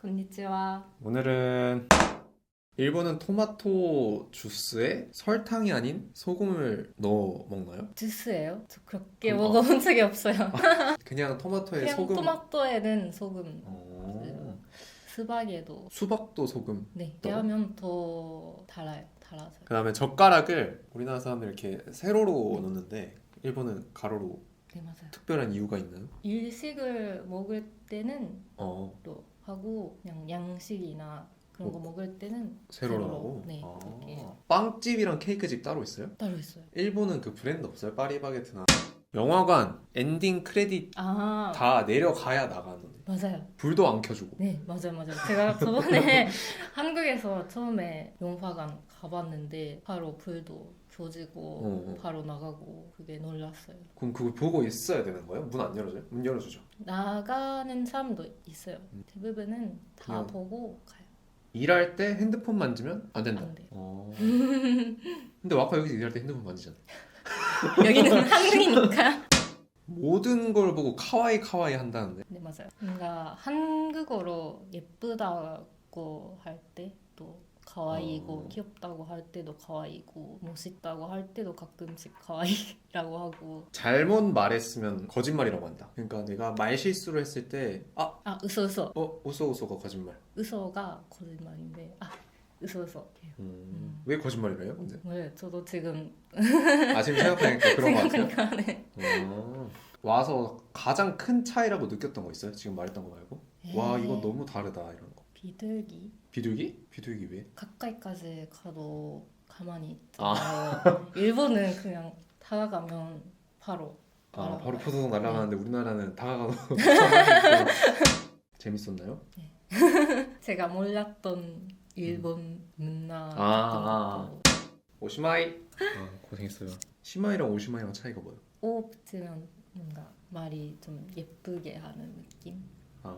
konnichiwa. 오늘은 일본은 토마토 주스에 설탕이 아닌 소금을 넣어 먹나요? 주스예요? 저 그렇게 음, 먹어본 적이 없어요. 그냥 토마토에 그냥 소금. 토마토에는 소금, 어. 수박에도 수박도 소금. 네, 또? 빼하면 더 달아요. 달아서. 그다음에 젓가락을 우리나라 사람들 이렇게 세로로 놓는데 일본은 가로로 네, 맞아요. 특별한 이유가 있나요? 일식을 먹을 때는 어 또 하고 그냥 양식이나 그런 거 어. 먹을 때는 세로로. 하고. 네, 아. 그렇게. 빵집이랑 케이크집 따로 있어요? 따로 있어요. 일본은 그 브랜드 없어요? 파리바게트나 영화관 엔딩 크레딧 아, 다 내려가야 나가는데 맞아요. 불도 안 켜주고. 네, 맞아요, 맞아요. 제가 저번에 한국에서 처음에 영화관 가봤는데 바로 불도 켜지고 어, 어. 바로 나가고 그게 놀랐어요. 그럼 그걸 보고 있어야 되는 거예요? 문 안 열어줘요? 문 열어주죠. 나가는 사람도 있어요. 음. 대부분은 다 그냥- 보고 가요. 일할 때 핸드폰 만지면 안 된다. 안 돼요. 어. 근데 와카 여기서 일할 때 핸드폰 만지잖아. 여기는 한국이니까. 모든 걸 보고 카와이 카와이 한다는데. 네, 맞아요. 뭔가 한국어로 예쁘다고 할때또 가와이고 어. 귀엽다고 할 때도 가와이고 멋있다고 할 때도 가끔씩 가와이라고 하고 잘못 말했으면 거짓말이라고 한다. 그러니까 내가 말 실수를 했을 때, 아, 아 으소 으소 어, 오소오소가 거짓말. 으소가 거짓말인데 아 으소 으소 음, 왜 거짓말이래요? 근데 네, 저도 지금 아 지금 생각하니까 그런 거 같아요. 생각하니까 네. 어. 와서 가장 큰 차이라고 느꼈던 거 있어요? 지금 말했던 거 말고? 와 에이, 이거 너무 다르다 이런 거. 비둘기 비둘기? 비둘기 왜? 가까이까지 가도 가만히 아. 있잖아요. 일본은 그냥 다가가면 바로 아. 바로 포도동 날아가는데 우리나라는 다가가도 재밌었나요? 제가 몰랐던 일본 문화 음. 아, 같은 것도 오시마이. 아 고생했어요. 시마이랑 오시마이랑 차이가 뭐예요? 오 붙이면 뭔가 말이 좀 예쁘게 하는 느낌. 아